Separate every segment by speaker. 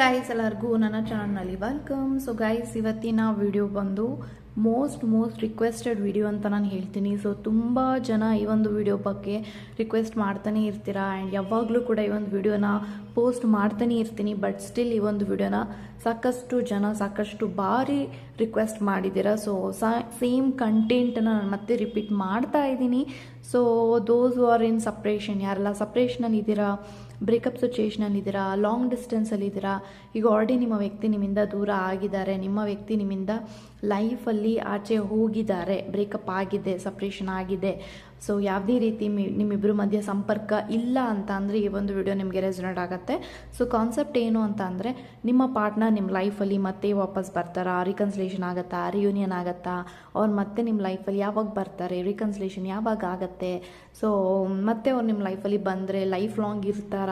Speaker 1: Guys ಎಲ್ಲರಿಗೂ ನನ್ನ ಚಾನಲ್ನಲ್ಲಿ ವೆಲ್ಕಮ್ ಸೊ ಗಾಯ್ಸ್ ಇವತ್ತಿನ ವಿಡಿಯೋ ಬಂದು ಮೋಸ್ಟ್ ಮೋಸ್ಟ್ ರಿಕ್ವೆಸ್ಟೆಡ್ ವಿಡಿಯೋ ಅಂತ ನಾನು ಹೇಳ್ತೀನಿ. ಸೊ ತುಂಬ ಜನ ಈ ಒಂದು ವಿಡಿಯೋ ಬಗ್ಗೆ ರಿಕ್ವೆಸ್ಟ್ ಮಾಡ್ತಾನೆ ಇರ್ತೀರಾ? ಆ್ಯಂಡ್ ಯಾವಾಗಲೂ ಕೂಡ ಈ ಒಂದು ವಿಡಿಯೋನ ಪೋಸ್ಟ್ ಮಾಡ್ತಾನೆ ಇರ್ತೀನಿ. ಬಟ್ ಸ್ಟಿಲ್ ಈ ಒಂದು ವಿಡಿಯೋನ ಸಾಕಷ್ಟು ಜನ ಸಾಕಷ್ಟು ಬಾರಿ ರಿಕ್ವೆಸ್ಟ್ ಮಾಡಿದ್ದೀರಾ? ಸೊ ಸೇಮ್ ಕಂಟೆಂಟನ್ನು ನಾನು ಮತ್ತೆ ರಿಪೀಟ್ ಮಾಡ್ತಾ ಇದ್ದೀನಿ. So those are in separation ಯಾರೆಲ್ಲ ಸಪ್ರೇಷನಲ್ಲಿ ಇದ್ದೀರಾ? ಬ್ರೇಕಪ್ ಸಿಚುಯೇಷನಲ್ಲಿದ್ದೀರಾ ಲಾಂಗ್ ಡಿಸ್ಟೆನ್ಸಲ್ಲಿದ್ದೀರಾ ಈಗ ಆಲ್ರೆಡಿ ನಿಮ್ಮ ವ್ಯಕ್ತಿ ನಿಮ್ಮಿಂದ ದೂರ ಆಗಿದ್ದಾರೆ. ನಿಮ್ಮ ವ್ಯಕ್ತಿ ನಿಮ್ಮಿಂದ ಲೈಫಲ್ಲಿ ಆಚೆ ಹೋಗಿದ್ದಾರೆ. ಬ್ರೇಕಪ್ ಆಗಿದೆ ಸಪ್ರೇಷನ್ ಆಗಿದೆ. ಸೊ ಯಾವುದೇ ರೀತಿ ಮಿ ನಿಮ್ಮಿಬ್ಬರ ಮಧ್ಯೆ ಸಂಪರ್ಕ ಇಲ್ಲ ಅಂತ ಅಂದರೆ ಈ ಒಂದು ವಿಡಿಯೋ ನಿಮಗೆ ರೆಸನೇಟ್ ಆಗುತ್ತೆ. ಸೊ ಕಾನ್ಸೆಪ್ಟ್ ಏನು ಅಂತ ಅಂದರೆ ನಿಮ್ಮ ಪಾರ್ಟ್ನರ್ ನಿಮ್ಮ ಲೈಫಲ್ಲಿ ಮತ್ತೆ ವಾಪಸ್ ಬರ್ತಾರಾ? ರಿಕನ್ಸಿಲೇಷನ್ ಆಗುತ್ತಾ? ರಿಯೂನಿಯನ್ ಆಗುತ್ತಾ? ಅವ್ರು ಮತ್ತೆ ನಿಮ್ಮ ಲೈಫಲ್ಲಿ ಯಾವಾಗ ಬರ್ತಾರೆ? ರಿಕನ್ಸಿಲೇಷನ್ ಯಾವಾಗ ಆಗುತ್ತೆ? ಸೊ ಮತ್ತೆ ಅವ್ರು ನಿಮ್ಮ ಲೈಫಲ್ಲಿ ಬಂದರೆ ಲೈಫ್ ಲಾಂಗ್ ಇರ್ತಾರಾ?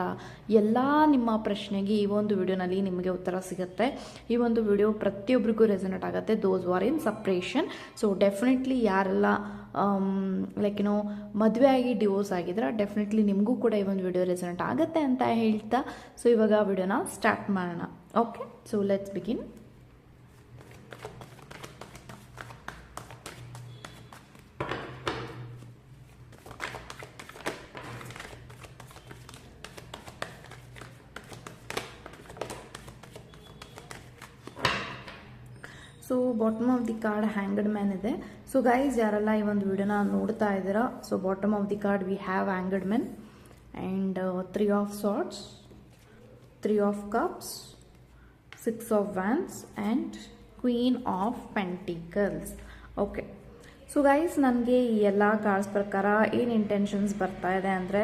Speaker 1: ಎಲ್ಲ ನಿಮ್ಮ ಪ್ರಶ್ನೆಗೆ ಈ ಒಂದು ವಿಡಿಯೋನಲ್ಲಿ ನಿಮಗೆ ಉತ್ತರ ಸಿಗುತ್ತೆ. ಈ ಒಂದು ವಿಡಿಯೋ ಪ್ರತಿಯೊಬ್ಬರಿಗೂ ರೆಸನೇಟ್ ಆಗುತ್ತೆ. Those who are in separation so definitely ಯಾರೆಲ್ಲ ಲೈಕ್ ಏನೋ ಮದುವೆ ಆಗಿ ಡಿವೋರ್ಸ್ ಆಗಿದ್ರೆ ಡೆಫಿನೆಟ್ಲಿ ನಿಮಗೂ ಕೂಡ ಈ ಒಂದು ವಿಡಿಯೋ ರೆಸನೆಂಟ್ ಆಗುತ್ತೆ ಅಂತ ಹೇಳ್ತಾ. ಸೊ ಇವಾಗ ವಿಡಿಯೋನ ಸ್ಟಾರ್ಟ್ ಮಾಡೋಣ. Okay so let's begin bottom of the card hanged man ಇದೆ. ಸೊ ಗೈಸ್ ಯಾರೆಲ್ಲ ಈ ಒಂದು ವಿಡಿಯೋನ ನೋಡ್ತಾ ಇದ್ದೀರಾ so bottom of the card we have hanged man and three of swords three of cups six of wands and queen of pentacles okay so guys ನನಗೆ ಈ ಎಲ್ಲ ಕಾರ್ಡ್ಸ್ ಪ್ರಕಾರ ಏನು ಇಂಟೆನ್ಷನ್ಸ್ ಬರ್ತಾ ಇದೆ ಅಂದರೆ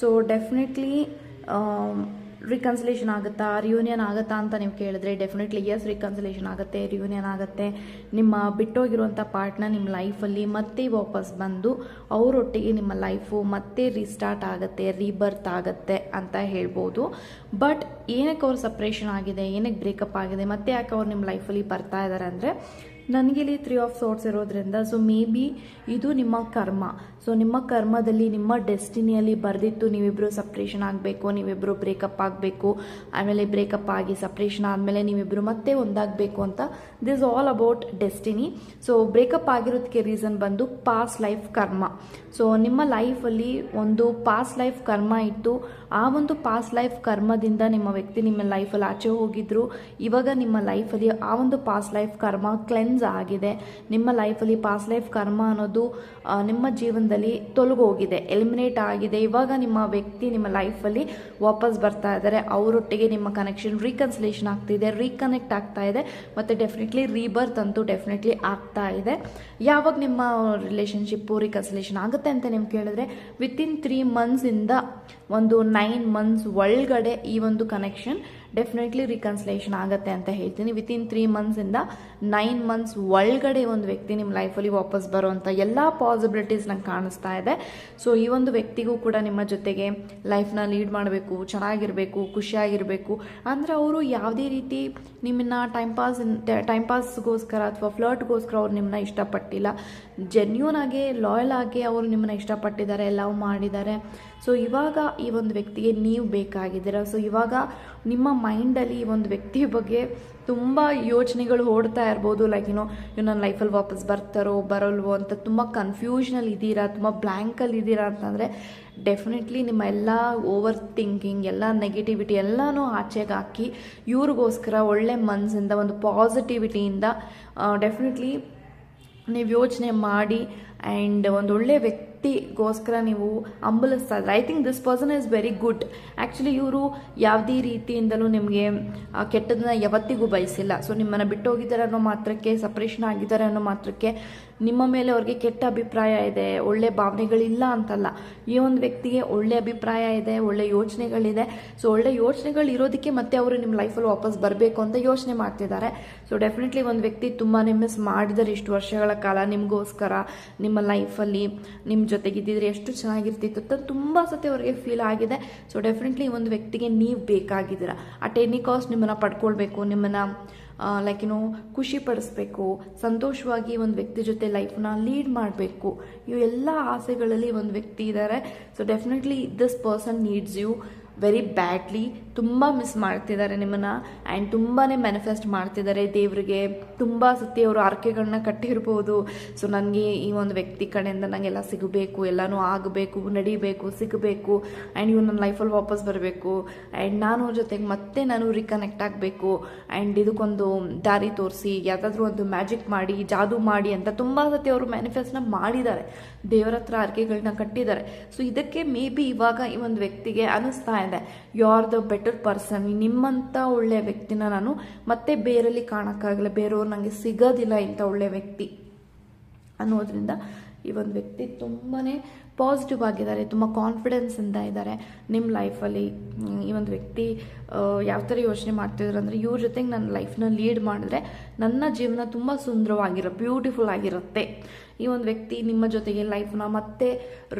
Speaker 1: ಸೊ ಡೆಫಿನೆಟ್ಲಿ ರಿಕನ್ಸಿಲೇಷನ್ ಆಗುತ್ತಾ? Reunion ಆಗುತ್ತಾ ಅಂತ ನೀವು ಕೇಳಿದ್ರೆ ಡೆಫಿನೆಟ್ಲಿ ಎಸ್ ರಿಕನ್ಸಿಲೇಷನ್ ಆಗುತ್ತೆ ರಿಯೂನಿಯನ್ ಆಗುತ್ತೆ. ನಿಮ್ಮ ಬಿಟ್ಟೋಗಿರುವಂಥ ಪಾರ್ಟ್ನ ನಿಮ್ಮ ಲೈಫಲ್ಲಿ ಮತ್ತೆ ವಾಪಸ್ ಬಂದು ಅವರೊಟ್ಟಿಗೆ ನಿಮ್ಮ ಲೈಫು ಮತ್ತೆ ರೀಸ್ಟಾರ್ಟ್ ಆಗುತ್ತೆ ರೀಬರ್ತ್ ಆಗುತ್ತೆ ಅಂತ ಹೇಳ್ಬೋದು. ಬಟ್ ಏನಕ್ಕೆ ಅವ್ರು ಸಪ್ರೇಷನ್ ಆಗಿದೆ, ಏನಕ್ಕೆ ಬ್ರೇಕಪ್ ಆಗಿದೆ, ಮತ್ತೆ ಯಾಕೆ ಅವ್ರು ನಿಮ್ಮ ಲೈಫಲ್ಲಿ ಬರ್ತಾ ಇದ್ದಾರೆ ಅಂದರೆ ನನಗೆ ಇಲ್ಲಿ ತ್ರೀ ಆಫ್ ಸೋರ್ಟ್ಸ್ ಇರೋದ್ರಿಂದ ಸೊ ಮೇ ಬಿ ಇದು ನಿಮ್ಮ ಕರ್ಮ. ಸೊ ನಿಮ್ಮ ಕರ್ಮದಲ್ಲಿ, ನಿಮ್ಮ ಡೆಸ್ಟಿನಿಯಲ್ಲಿ ಬರೆದಿತ್ತು ನೀವಿಬ್ಬರು ಸಪ್ರೇಷನ್ ಆಗಬೇಕು ನೀವಿಬ್ಬರು ಬ್ರೇಕಪ್ ಆಗಬೇಕು, ಆಮೇಲೆ ಬ್ರೇಕಪ್ ಆಗಿ ಸಪ್ರೇಷನ್ ಆದಮೇಲೆ ನೀವಿಬ್ಬರು ಮತ್ತೆ ಒಂದಾಗಬೇಕು ಅಂತ this all about destiny so breakup ಆಗಿರೋದಕ್ಕೆ reason ಬಂದು ಪಾಸ್ಟ್ ಲೈಫ್ ಕರ್ಮ. ಸೊ ನಿಮ್ಮ ಲೈಫಲ್ಲಿ ಒಂದು ಪಾಸ್ಟ್ ಲೈಫ್ ಕರ್ಮ ಇತ್ತು. ಆ ಒಂದು ಪಾಸ್ಟ್ ಲೈಫ್ ಕರ್ಮದಿಂದ ನಿಮ್ಮ ವ್ಯಕ್ತಿ ನಿಮ್ಮ ಲೈಫಲ್ಲಿ ಆಚೆ ಹೋಗಿದ್ರು. ಇವಾಗ ನಿಮ್ಮ ಲೈಫಲ್ಲಿ ಆ ಒಂದು ಪಾಸ್ಟ್ ಲೈಫ್ ಕರ್ಮ ಕ್ಲೆನ್ಸ್ ಆಗಿದೆ. ನಿಮ್ಮ ಲೈಫಲ್ಲಿ ಪಾಸ್ ಲೈಫ್ ಕರ್ಮ ಅನ್ನೋದು ನಿಮ್ಮ ಜೀವನದಲ್ಲಿ ತೊಲಗೋಗಿದೆ ಎಲಿಮಿನೇಟ್ ಆಗಿದೆ. ಇವಾಗ ನಿಮ್ಮ ವ್ಯಕ್ತಿ ನಿಮ್ಮ ಲೈಫಲ್ಲಿ ವಾಪಸ್ ಬರ್ತಾ ಇದ್ದಾರೆ. ಅವರೊಟ್ಟಿಗೆ ನಿಮ್ಮ ಕನೆಕ್ಷನ್ ರೀಕನ್ಸಿಲೇಷನ್ ಆಗ್ತಿದೆ ರೀಕನೆಕ್ಟ್ ಆಗ್ತಾ ಇದೆ. ಮತ್ತು ಡೆಫಿನೆಟ್ಲಿ ರೀಬರ್ತ್ ಅಂತೂ ಡೆಫಿನೆಟ್ಲಿ ಆಗ್ತಾ ಇದೆ. ಯಾವಾಗ ನಿಮ್ಮ ರಿಲೇಷನ್ಶಿಪ್ಪು ರೀಕನ್ಸಲೇಷನ್ ಆಗುತ್ತೆ ಅಂತ ನೀವು ಕೇಳಿದ್ರೆ ವಿತಿನ್ ತ್ರೀ ಮಂತ್ಸಿಂದ ಒಂದು ನೈನ್ ಮಂತ್ಸ್ ಒಳಗಡೆ ಈ ಒಂದು ಕನೆಕ್ಷನ್ ಡೆಫಿನೆಟ್ಲಿ ರಿಕನ್ಸಿಲೇಷನ್ ಆಗುತ್ತೆ ಅಂತ ಹೇಳ್ತೀನಿ. ವಿತಿನ್ ತ್ರೀ ಮಂತ್ಸಿಂದ ನೈನ್ ಮಂತ್ಸ್ ಒಳಗಡೆ ಒಂದು ವ್ಯಕ್ತಿ ನಿಮ್ಮ ಲೈಫಲ್ಲಿ ವಾಪಸ್ ಬರುವಂಥ ಎಲ್ಲ ಪಾಸಿಬಿಲಿಟೀಸ್ ನಂಗೆ ಕಾಣಿಸ್ತಾ ಇದೆ. ಸೊ ಈ ಒಂದು ವ್ಯಕ್ತಿಗೂ ಕೂಡ ನಿಮ್ಮ ಜೊತೆಗೆ ಲೈಫ್ನ ಲೀಡ್ ಮಾಡಬೇಕು, ಚೆನ್ನಾಗಿರಬೇಕು, ಖುಷಿಯಾಗಿರಬೇಕು. ಅಂದರೆ ಅವರು ಯಾವುದೇ ರೀತಿ ನಿಮ್ಮನ್ನ ಟೈಮ್ ಪಾಸ್ ಟೈಮ್ ಪಾಸ್ಗೋಸ್ಕರ ಅಥವಾ ಫ್ಲರ್ಟ್ಗೋಸ್ಕರ ಅವ್ರು ನಿಮ್ಮನ್ನ ಇಷ್ಟಪಟ್ಟಿಲ್ಲ. ಜೆನ್ಯೂನ್ ಆಗಿ ಲಾಯಲ್ ಆಗಿ ಅವರು ನಿಮ್ಮನ್ನ ಇಷ್ಟಪಟ್ಟಿದ್ದಾರೆ ಲವ್ ಮಾಡಿದ್ದಾರೆ. ಸೊ ಇವಾಗ ಈ ಒಂದು ವ್ಯಕ್ತಿಗೆ ನೀವು ಬೇಕಾಗಿದ್ದೀರ. ಸೊ ಇವಾಗ ನಿಮ್ಮ ಮೈಂಡಲ್ಲಿ ಈ ಒಂದು ವ್ಯಕ್ತಿ ಬಗ್ಗೆ ತುಂಬ ಯೋಚನೆಗಳು ಓಡ್ತಾ ಇರ್ಬೋದು. ಲೈಕ್ ಏನೋ ಇವ್ ನನ್ನ ಲೈಫಲ್ಲಿ ವಾಪಸ್ ಬರ್ತಾರೋ, ಬರಲ್ವೋ ಅಂತ ತುಂಬ ಕನ್ಫ್ಯೂಷನಲ್ಲಿ ಇದ್ದೀರಾ, ತುಂಬ ಬ್ಲ್ಯಾಂಕಲ್ಲಿ ಇದ್ದೀರಾ ಅಂತಂದರೆ ಡೆಫಿನೆಟ್ಲಿ ನಿಮ್ಮ ಎಲ್ಲ ಓವರ್ ಥಿಂಕಿಂಗ್ ಎಲ್ಲ ನೆಗೆಟಿವಿಟಿ ಎಲ್ಲನೂ ಆಚೆಗೆ ಹಾಕಿ ಇವ್ರಿಗೋಸ್ಕರ ಒಳ್ಳೆ ಮನಸ್ಸಿಂದ ಒಂದು ಪಾಸಿಟಿವಿಟಿಯಿಂದ ಡೆಫಿನೆಟ್ಲಿ ನೀವು ಯೋಚನೆ ಮಾಡಿ ಆ್ಯಂಡ್ ಒಂದು ಒಳ್ಳೆ ವ್ಯಕ್ತಿಗೋಸ್ಕರ ನೀವು ಅಂಬಲಿಸ್ತಾ ಇದ್ರೆ I think this person is very good actually ಇವರು ಯಾವುದೇ ರೀತಿಯಿಂದಲೂ ನಿಮಗೆ ಕೆಟ್ಟದನ್ನ ಯಾವತ್ತಿಗೂ ಬಯಸಿಲ್ಲ. ಸೊ ನಿಮ್ಮನ್ನು ಬಿಟ್ಟು ಹೋಗಿದ್ದಾರೆ ಅನ್ನೋ ಮಾತ್ರಕ್ಕೆ ಸಪ್ರೇಷನ್ ಆಗಿದ್ದಾರೆ ಅನ್ನೋ ಮಾತ್ರಕ್ಕೆ ನಿಮ್ಮ ಮೇಲೆ ಅವ್ರಿಗೆ ಕೆಟ್ಟ ಅಭಿಪ್ರಾಯ ಇದೆ, ಒಳ್ಳೆ ಭಾವನೆಗಳಿಲ್ಲ ಅಂತಲ್ಲ. ಈ ಒಂದು ವ್ಯಕ್ತಿಗೆ ಒಳ್ಳೆ ಅಭಿಪ್ರಾಯ ಇದೆ, ಒಳ್ಳೆ ಯೋಚನೆಗಳಿದೆ. ಸೊ ಒಳ್ಳೆ ಯೋಚನೆಗಳು ಇರೋದಕ್ಕೆ ಮತ್ತೆ ಅವರು ನಿಮ್ಮ ಲೈಫಲ್ಲಿ ವಾಪಸ್ ಬರಬೇಕು ಅಂತ ಯೋಚನೆ ಮಾಡ್ತಿದ್ದಾರೆ. ಸೊ ಡೆಫಿನೆಟ್ಲಿ ಒಂದು ವ್ಯಕ್ತಿ ತುಂಬಾ ಮಿಸ್ ಮಾಡಿದರೆ ಇಷ್ಟು ವರ್ಷಗಳ ಕಾಲ ನಿಮಗೋಸ್ಕರ, ನಿಮ್ಮ ಲೈಫಲ್ಲಿ ನಿಮ್ಮ ಜೊತೆಗಿದ್ದಿದ್ರೆ ಎಷ್ಟು ಚೆನ್ನಾಗಿರ್ತಿತ್ತು ಅಂತ ತುಂಬ ಸತಿ ಅವರಿಗೆ ಫೀಲ್ ಆಗಿದೆ. ಸೊ ಡೆಫಿನೆಟ್ಲಿ ಒಂದು ವ್ಯಕ್ತಿಗೆ ನೀವು ಬೇಕಾಗಿದ್ದೀರಾ. ಅಟ್ ಎನಿ ಕಾಸ್ಟ್ ನಿಮ್ಮನ್ನು ಪಡ್ಕೊಳ್ಬೇಕು, ನಿಮ್ಮನ್ನು ಲೈಕ್ ಏನೋ ಖುಷಿ ಪಡಿಸ್ಬೇಕು, ಸಂತೋಷವಾಗಿ ಒಂದು ವ್ಯಕ್ತಿ ಜೊತೆ ಲೈಫ್ನ ಲೀಡ್ ಮಾಡಬೇಕು. ಇವು ಎಲ್ಲ ಆಸೆಗಳಲ್ಲಿ ಒಂದು ವ್ಯಕ್ತಿ ಇದ್ದಾರೆ so definitely this person needs you very badly ತುಂಬ ಮಿಸ್ ಮಾಡ್ತಿದ್ದಾರೆ ನಿಮ್ಮನ್ನು ಆ್ಯಂಡ್ ತುಂಬಾ ಮ್ಯಾನಿಫೆಸ್ಟ್ ಮಾಡ್ತಿದ್ದಾರೆ ದೇವರಿಗೆ. ತುಂಬ ಸತಿ ಅವರು ಆರ್ಕೆಗಳನ್ನ ಕಟ್ಟಿರ್ಬೋದು. ಸೊ ನನಗೆ ಈ ಒಂದು ವ್ಯಕ್ತಿ ಕಡೆಯಿಂದ ನನಗೆಲ್ಲ ಸಿಗಬೇಕು, ಎಲ್ಲನೂ ಆಗಬೇಕು, ನಡಿಬೇಕು, ಸಿಗಬೇಕು ಆ್ಯಂಡ್ ಇವ್ರು ನನ್ನ ಲೈಫಲ್ಲಿ ವಾಪಸ್ ಬರಬೇಕು. ಆ್ಯಂಡ್ ನಾನು ಅವ್ರ ಜೊತೆಗೆ ಮತ್ತೆ ನಾನು ರಿಕನೆಕ್ಟ್ ಆಗಬೇಕು. ಆ್ಯಂಡ್ ಇದಕ್ಕೊಂದು ದಾರಿ ತೋರಿಸಿ, ಯಾವುದಾದ್ರೂ ಒಂದು ಮ್ಯಾಜಿಕ್ ಮಾಡಿ, ಜಾದೂ ಮಾಡಿ ಅಂತ ತುಂಬ ಸತಿ ಅವರು ಮ್ಯಾನಿಫೆಸ್ಟ್ನ ಮಾಡಿದ್ದಾರೆ. ದೇವರ ಹತ್ರ ಆರ್ಕೆಗಳನ್ನ ಕಟ್ಟಿದ್ದಾರೆ. ಸೊ ಇದಕ್ಕೆ ಮೇ ಬಿ ಇವಾಗ ಈ ಒಂದು ವ್ಯಕ್ತಿಗೆ ಅನಿಸ್ತಾ ಇದೆ you are the better person ನಿಮ್ಮಂಥ ಒಳ್ಳೆಯ ವ್ಯಕ್ತಿನ ನಾನು ಮತ್ತೆ ಬೇರೆಲ್ಲಿ ಕಾಣೋಕ್ಕಾಗಲ್ಲ. ಬೇರೆಯವ್ರು ನನಗೆ ಸಿಗೋದಿಲ್ಲ ಇಂಥ ಒಳ್ಳೆಯ ವ್ಯಕ್ತಿ. ಅನ್ನೋದ್ರಿಂದ ಈ ಒಂದು ವ್ಯಕ್ತಿ ತುಂಬಾ ಪಾಸಿಟಿವ್ ಆಗಿದ್ದಾರೆ, ತುಂಬ ಕಾನ್ಫಿಡೆನ್ಸಿಂದ ಇದ್ದಾರೆ. ನಿಮ್ಮ ಲೈಫಲ್ಲಿ ಈ ಒಂದು ವ್ಯಕ್ತಿ ಯಾವ ಥರ ಯೋಚನೆ ಮಾಡ್ತಿದ್ರು ಅಂದರೆ ಇವ್ರ ಜೊತೆಗೆ ನನ್ನ ಲೈಫ್ನ ಲೀಡ್ ಮಾಡಿದ್ರೆ ನನ್ನ ಜೀವನ ತುಂಬ ಸುಂದರವಾಗಿರೋ ಬ್ಯೂಟಿಫುಲ್ ಆಗಿರುತ್ತೆ. ಈ ಒಂದು ವ್ಯಕ್ತಿ ನಿಮ್ಮ ಜೊತೆಗೆ ಲೈಫ್ನ ಮತ್ತೆ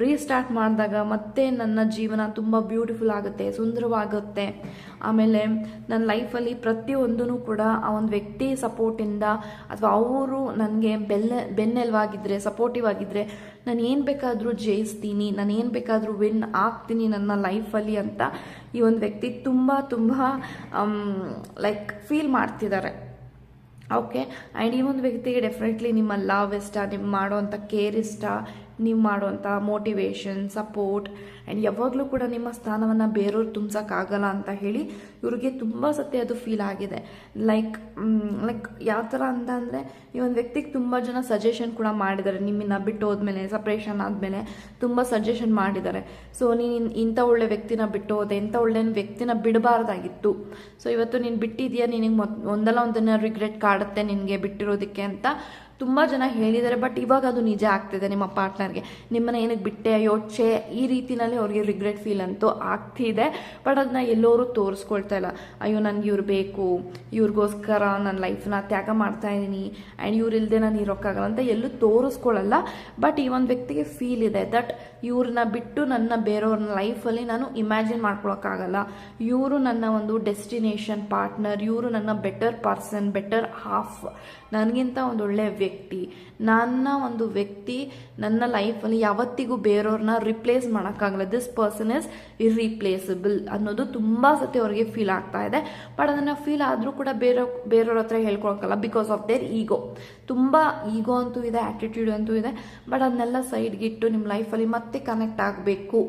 Speaker 1: ರೀಸ್ಟಾರ್ಟ್ ಮಾಡಿದಾಗ ಮತ್ತೆ ನನ್ನ ಜೀವನ ತುಂಬ ಬ್ಯೂಟಿಫುಲ್ ಆಗುತ್ತೆ, ಸುಂದರವಾಗುತ್ತೆ. ಆಮೇಲೆ ನನ್ನ ಲೈಫಲ್ಲಿ ಪ್ರತಿಯೊಂದೂ ಕೂಡ ಆ ಒಂದು ವ್ಯಕ್ತಿ ಸಪೋರ್ಟಿಂದ ಅಥವಾ ಅವರು ನನಗೆ ಬೆಲ್ಲ ಬೆನ್ನೆಲುವಾಗಿದ್ದರೆ ಸಪೋರ್ಟಿವ್ ಆಗಿದ್ದರೆ ನಾನು ಏನು ಬೇಕಾದರೂ ಜಯಿಸ್ತೀನಿ, ನಾನು ಏನು ಬೇಕಾದರೂ ವಿನ್ ಆಗ್ತೀನಿ ನನ್ನ ಲೈಫಲ್ಲಿ ಅಂತ ಈ ಒಂದು ವ್ಯಕ್ತಿ ತುಂಬ ತುಂಬ ಲೈಕ್ ಫೀಲ್ ಮಾಡ್ತಿದ್ದಾರೆ. ಓಕೆ ಆ್ಯಂಡ್ ಈ ಒಂದು ವ್ಯಕ್ತಿಗೆ ಡೆಫಿನೆಟ್ಲಿ ನಿಮ್ಮ ಲವ್ ಇಷ್ಟ ನಿಮ್ಮ ಮಾಡೋವಂಥ ಕೇರ್ ಇಷ್ಟ ನೀವು ಮಾಡುವಂಥ ಮೋಟಿವೇಶನ್ ಸಪೋರ್ಟ್ ಆ್ಯಂಡ್ ಯಾವಾಗಲೂ ಕೂಡ ನಿಮ್ಮ ಸ್ಥಾನವನ್ನು ಬೇರೆಯವ್ರು ತುಂಬಿಸೋಕ್ಕಾಗಲ್ಲ ಅಂತ ಹೇಳಿ ಇವ್ರಿಗೆ ತುಂಬ ಸತಿ ಅದು ಫೀಲ್ ಆಗಿದೆ. ಲೈಕ್ ಲೈಕ್ ಯಾವ ಥರ ಅಂತ ಅಂದರೆ ಈ ಒಂದು ವ್ಯಕ್ತಿಗೆ ತುಂಬ ಜನ ಸಜೆಷನ್ ಕೂಡ ಮಾಡಿದ್ದಾರೆ. ನಿಮ್ಮನ್ನು ಬಿಟ್ಟು ಹೋದ್ಮೇಲೆ ಸಪ್ರೇಷನ್ ಆದಮೇಲೆ ತುಂಬ ಸಜೆಷನ್ ಮಾಡಿದ್ದಾರೆ. ಸೊ ನೀನು ಇಂಥ ಒಳ್ಳೆ ವ್ಯಕ್ತಿನ ಬಿಟ್ಟು ಹೋದೆ ಇಂಥ ಒಳ್ಳೆ ವ್ಯಕ್ತಿನ ಬಿಡಬಾರ್ದಾಗಿತ್ತು. ಸೊ ಇವತ್ತು ನೀನು ಬಿಟ್ಟಿದ್ಯಾ? ನಿನಗೆ ಮೊದ್, ಒಂದಲ್ಲ ಒಂದನ್ನ ರಿಗ್ರೆಟ್ ಕಾಡುತ್ತೆ ನಿನಗೆ ಬಿಟ್ಟಿರೋದಕ್ಕೆ ಅಂತ ತುಂಬ ಜನ ಹೇಳಿದ್ದಾರೆ ಬಟ್ ಇವಾಗ ಅದು ನಿಜ ಆಗ್ತಿದೆ ನಿಮ್ಮ ಪಾರ್ಟ್ನರ್ಗೆ. ನಿಮ್ಮನ್ನ ಏನಕ್ಕೆ ಬಿಟ್ಟೆ ಯೋಚೆ ಈ ರೀತಿನಲ್ಲಿ ಅವ್ರಿಗೆ ರಿಗ್ರೆಟ್ ಫೀಲ್ ಅಂತೂ ಆಗ್ತಿದೆ ಬಟ್ ಅದನ್ನ ಎಲ್ಲರೂ ತೋರಿಸ್ಕೊಳ್ತಾ ಇಲ್ಲ. ಅಯ್ಯೋ, ನನಗೆ ಇವ್ರು ಬೇಕು, ಇವ್ರಿಗೋಸ್ಕರ ನನ್ನ ಲೈಫ್ನ ತ್ಯಾಗ ಮಾಡ್ತಾ ಇದ್ದೀನಿ ಆ್ಯಂಡ್ ಇವ್ರು ಇಲ್ಲದೆ ನಾನು ಇರೋಕ್ಕಾಗಲ್ಲ ಅಂತ ಎಲ್ಲೂ ತೋರಿಸ್ಕೊಳ್ಳಲ್ಲ ಬಟ್ ಈ ಒಂದು ವ್ಯಕ್ತಿಗೆ ಫೀಲ್ ಇದೆ ದಟ್ ಇವ್ರನ್ನ ಬಿಟ್ಟು ನನ್ನ ಬೇರೆಯವ್ರನ್ನ ಲೈಫಲ್ಲಿ ನಾನು ಇಮ್ಯಾಜಿನ್ ಮಾಡ್ಕೊಳಕ್ಕಾಗಲ್ಲ. ಇವರು ನನ್ನ ಒಂದು ಡೆಸ್ಟಿನೇಷನ್ ಪಾರ್ಟ್ನರ್ ಇವರು ನನ್ನ ಬೆಟರ್ ಪರ್ಸನ್ ಬೆಟರ್ ಹಾಫ್ ನನಗಿಂತ ಒಂದು ಒಳ್ಳೆಯ ವ್ಯಕ್ತಿ, ನನ್ನ ಒಂದು ವ್ಯಕ್ತಿ ನನ್ನ ಲೈಫಲ್ಲಿ ಯಾವತ್ತಿಗೂ ಬೇರೆಯವ್ರನ್ನ ರಿಪ್ಲೇಸ್ ಮಾಡೋಕ್ಕಾಗಲ್ಲ. ದಿಸ್ ಪರ್ಸನ್ ಇಸ್ ಇರ್ರಿಪ್ಲೇಸಬಲ್ ಅನ್ನೋದು ತುಂಬ ಸತಿ ಅವ್ರಿಗೆ ಫೀಲ್ ಆಗ್ತಾ ಇದೆ. ಬಟ್ ಅದನ್ನು ಫೀಲ್ ಆದರೂ ಕೂಡ ಬೇರೆ, ಬೇರೆಯವ್ರ ಹತ್ರ ಹೇಳ್ಕೊಳಕ್ಕಲ್ಲ ಬಿಕಾಸ್ ಆಫ್ ದೇರ್ ಈಗೋ ತುಂಬ ಈಗೋ ಅಂತೂ ಇದೆ ಆ್ಯಟಿಟ್ಯೂಡ್ ಅಂತೂ ಇದೆ. ಬಟ್ ಅದನ್ನೆಲ್ಲ ಸೈಡ್ಗಿಟ್ಟು ನಿಮ್ಮ ಲೈಫಲ್ಲಿ ಮತ್ತೆ ಕನೆಕ್ಟ್ ಆಗಬೇಕು.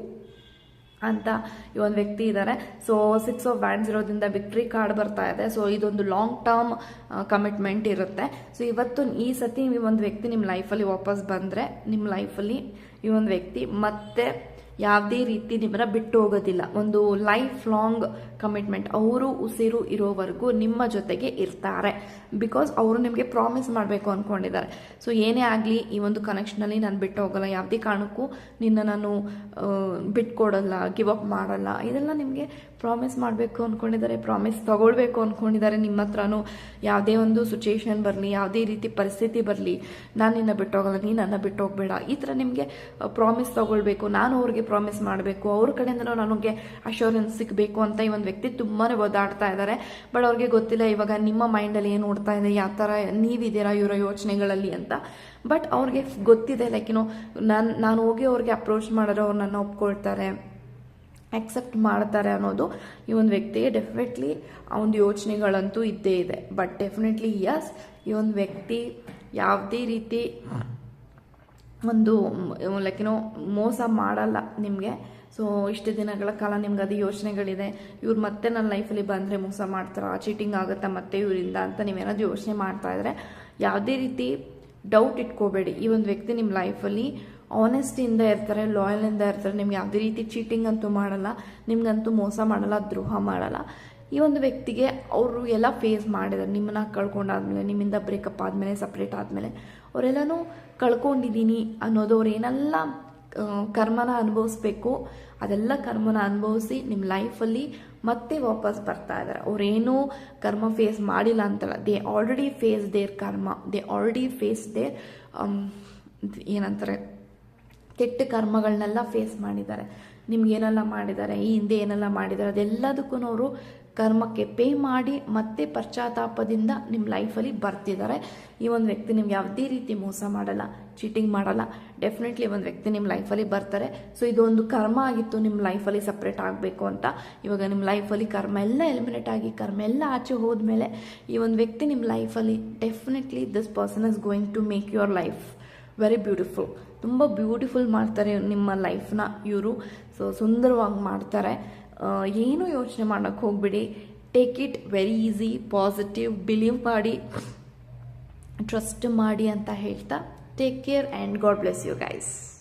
Speaker 1: ಅಂತ ಈ ಒಂದು ವ್ಯಕ್ತಿ ಇದ್ದಾರೆ ಸೊ ಸಿಕ್ಸ್ ಆಫ್ ಬ್ಯಾಂಡ್ಸ್ ಇರೋದ್ರಿಂದ ವಿಕ್ಟ್ರಿ ಕಾರ್ಡ್ ಬರ್ತಾ ಇದೆ. ಸೊ ಇದೊಂದು ಲಾಂಗ್ ಟರ್ಮ್ ಕಮಿಟ್ಮೆಂಟ್ ಇರುತ್ತೆ. ಸೊ ಇವತ್ತು ಈ ಸತಿ ಈ ಒಂದು ವ್ಯಕ್ತಿ ನಿಮ್ಮ ಲೈಫಲ್ಲಿ ವಾಪಸ್ ಬಂದರೆ ನಿಮ್ಮ ಲೈಫಲ್ಲಿ ಈ ಒಂದು ವ್ಯಕ್ತಿ ಮತ್ತೆ ಯಾವುದೇ ರೀತಿ ನಿಮ್ಮನ್ನ ಬಿಟ್ಟು ಹೋಗೋದಿಲ್ಲ. ಒಂದು ಲೈಫ್ ಲಾಂಗ್ ಕಮಿಟ್ಮೆಂಟ್ ಅವರು ಉಸಿರು ಇರೋವರೆಗೂ ನಿಮ್ಮ ಜೊತೆಗೆ ಇರ್ತಾರೆ. ಬಿಕಾಸ್ ಅವರು ನಿಮಗೆ ಪ್ರಾಮಿಸ್ ಮಾಡಬೇಕು ಅಂದ್ಕೊಂಡಿದ್ದಾರೆ ಸೊ ಏನೇ ಆಗಲಿ, ಈ ಒಂದು ಕನೆಕ್ಷನಲ್ಲಿ ನಾನು ಬಿಟ್ಟು ಹೋಗಲ್ಲ. ಯಾವುದೇ ಕಾರಣಕ್ಕೂ ನಿನ್ನ ನಾನು ಬಿಟ್ಕೊಡಲ್ಲ ಗಿವ್ ಅಪ್ ಮಾಡಲ್ಲ. ಇದೆಲ್ಲ ನಿಮಗೆ ಪ್ರಾಮಿಸ್ ಮಾಡಬೇಕು ಅಂದ್ಕೊಂಡಿದ್ದಾರೆ ಪ್ರಾಮಿಸ್ ತಗೊಳ್ಬೇಕು ಅಂದ್ಕೊಂಡಿದ್ದಾರೆ ನಿಮ್ಮ ಹತ್ರನೂ ಯಾವುದೇ ಒಂದು ಸಿಚುಯೇಷನ್ ಬರಲಿ, ಯಾವುದೇ ರೀತಿ ಪರಿಸ್ಥಿತಿ ಬರಲಿ, ನಾನು ನಿನ್ನ ಬಿಟ್ಟೋಗಲ್ಲ ನೀನು ನನ್ನ ಬಿಟ್ಟು ಹೋಗಬೇಡ. ಈ ಥರ ನಿಮಗೆ ಪ್ರಾಮಿಸ್ ತಗೊಳ್ಬೇಕು. ನಾನು ಅವ್ರಿಗೆ ಪ್ರಾಮಿಸ್ ಮಾಡಬೇಕು. ಅವ್ರ ಕಡೆಯಿಂದನೂ ನನಗೆ ಅಶ್ಯೂರೆನ್ಸ್ ಸಿಗಬೇಕು ಅಂತ ಈ ಒಂದು ವ್ಯಕ್ತಿ ತುಂಬಾ ಓದಾಡ್ತಾ ಇದ್ದಾರೆ ಬಟ್ ಅವ್ರಿಗೆ ಗೊತ್ತಿಲ್ಲ ಇವಾಗ ನಿಮ್ಮ ಮೈಂಡಲ್ಲಿ ಏನು ಓಡ್ತಾ ಇದೆ, ಯಾವ ಥರ ನೀವಿದ್ದೀರಾ ಇವರ ಯೋಚನೆಗಳಲ್ಲಿ ಅಂತ. ಬಟ್ ಅವ್ರಿಗೆ ಗೊತ್ತಿದೆ ಲೈಕ್ ಏನೋ ನಾನು ನಾನು ಹೋಗಿ ಅವ್ರಿಗೆ ಅಪ್ರೋಚ್ ಮಾಡಿದ್ರೆ ಅವ್ರು ನನ್ನ ಒಪ್ಕೊಳ್ತಾರೆ ಅಕ್ಸೆಪ್ಟ್ ಮಾಡ್ತಾರೆ ಅನ್ನೋದು ಈ ಒಂದು ವ್ಯಕ್ತಿಗೆ ಡೆಫಿನೆಟ್ಲಿ ಆ ಒಂದು ಯೋಚನೆಗಳಂತೂ ಇದ್ದೇ ಇದೆ. ಬಟ್ ಡೆಫಿನೆಟ್ಲಿ ಯಸ್ ಈ ಒಂದು ವ್ಯಕ್ತಿ ಯಾವುದೇ ರೀತಿ ಒಂದು ಲೈಕ್ ಏನೋ ಮೋಸ ಮಾಡಲ್ಲ ನಿಮಗೆ. ಸೊ ಇಷ್ಟು ದಿನಗಳ ಕಾಲ ನಿಮ್ಗೆ ಅದು ಯೋಚನೆಗಳಿದೆ. ಇವ್ರು ಮತ್ತೆ ನನ್ನ ಲೈಫಲ್ಲಿ ಬಂದರೆ ಮೋಸ ಮಾಡ್ತಾರಾ? ಚೀಟಿಂಗ್ ಆಗುತ್ತಾ ಮತ್ತೆ ಇವರಿಂದ ಅಂತ ನೀವೇನಾದ್ರು ಯೋಚನೆ ಮಾಡ್ತಾ ಇದ್ರೆ ಯಾವುದೇ ರೀತಿ ಡೌಟ್ ಇಟ್ಕೋಬೇಡಿ. ಈ ಒಂದು ವ್ಯಕ್ತಿ ನಿಮ್ಮ ಲೈಫಲ್ಲಿ ಆನೆಸ್ಟಿಯಿಂದ ಇರ್ತಾರೆ ಲಾಯಲಿಂದ ಇರ್ತಾರೆ, ನಿಮ್ಗೆ ಯಾವುದೇ ರೀತಿ ಚೀಟಿಂಗ್ ಅಂತೂ ಮಾಡಲ್ಲ, ನಿಮ್ಗಂತೂ ಮೋಸ ಮಾಡಲ್ಲ, ದ್ರೋಹ ಮಾಡಲ್ಲ. ಈ ಒಂದು ವ್ಯಕ್ತಿಗೆ ಅವರು ಎಲ್ಲ ಫೇಸ್ ಮಾಡಿದ್ದಾರೆ ನಿಮ್ಮನ್ನ ಕಳ್ಕೊಂಡಾದ್ಮೇಲೆ, ನಿಮ್ಮಿಂದ ಬ್ರೇಕಪ್ ಆದಮೇಲೆ ಸಪ್ರೇಟ್ ಆದಮೇಲೆ. ಅವರೆಲ್ಲನೂ ಕಳ್ಕೊಂಡಿದ್ದೀನಿ ಅನ್ನೋದು ಅವ್ರು ಏನೆಲ್ಲ ಕರ್ಮನ ಅನುಭವಿಸ್ಬೇಕು, ಅದೆಲ್ಲ ಕರ್ಮನ ಅನುಭವಿಸಿ ನಿಮ್ಮ ಲೈಫಲ್ಲಿ ಮತ್ತೆ ವಾಪಸ್ ಬರ್ತಾ ಇದ್ದಾರೆ ಅವ್ರೇನೂ ಕರ್ಮ ಫೇಸ್ ಮಾಡಿಲ್ಲ ಅಂತಲ್ಲ. They already face their karma they already face their ಏನಂತಾರೆ, ಕೆಟ್ಟ ಕರ್ಮಗಳನ್ನೆಲ್ಲ ಫೇಸ್ ಮಾಡಿದ್ದಾರೆ. ನಿಮ್ಗೆ ಏನೆಲ್ಲ ಮಾಡಿದ್ದಾರೆ? ಈ ಹಿಂದೆ ಏನೆಲ್ಲ ಮಾಡಿದ್ದಾರೆ? ಅದೆಲ್ಲದಕ್ಕೂ ಅವರು ಕರ್ಮಕ್ಕೆ ಪೇ ಮಾಡಿ ಮತ್ತೆ ಪಶ್ಚಾತ್ತಾಪದಿಂದ ನಿಮ್ಮ ಲೈಫಲ್ಲಿ ಬರ್ತಿದ್ದಾರೆ ಈ ಒಂದು ವ್ಯಕ್ತಿ ನಿಮ್ಗೆ ಯಾವುದೇ ರೀತಿ ಮೋಸ ಮಾಡಲ್ಲ ಚೀಟಿಂಗ್ ಮಾಡಲ್ಲ. ಡೆಫಿನೆಟ್ಲಿ ಒಂದು ವ್ಯಕ್ತಿ ನಿಮ್ಮ ಲೈಫಲ್ಲಿ ಬರ್ತಾರೆ. ಸೊ ಇದೊಂದು ಕರ್ಮ ಆಗಿತ್ತು ನಿಮ್ಮ ಲೈಫಲ್ಲಿ ಸಪ್ರೇಟ್ ಆಗಬೇಕು ಅಂತ. ಇವಾಗ ನಿಮ್ಮ ಲೈಫಲ್ಲಿ ಕರ್ಮ ಎಲ್ಲ ಎಲಿಮಿನೇಟ್ ಆಗಿ, ಕರ್ಮ ಎಲ್ಲ ಆಚೆ ಹೋದ್ಮೇಲೆ ಈ ಒಂದು ವ್ಯಕ್ತಿ ನಿಮ್ಮ ಲೈಫಲ್ಲಿ definitely this person is going to make your life very beautiful ತುಂಬ ಬ್ಯೂಟಿಫುಲ್ ಮಾಡ್ತಾರೆ ನಿಮ್ಮ ಲೈಫ್ನ ಇವರು. ಸೊ ಸುಂದರವಾಗಿ ಮಾಡ್ತಾರೆ. ಏನೂ ಯೋಚನೆ ಮಾಡೋಕ್ಕೆ ಹೋಗ್ಬಿಡಿ. Take it very easy positive believe ಮಾಡಿ ಟ್ರಸ್ಟ್ ಮಾಡಿ ಅಂತ ಹೇಳ್ತಾ take care and God bless you guys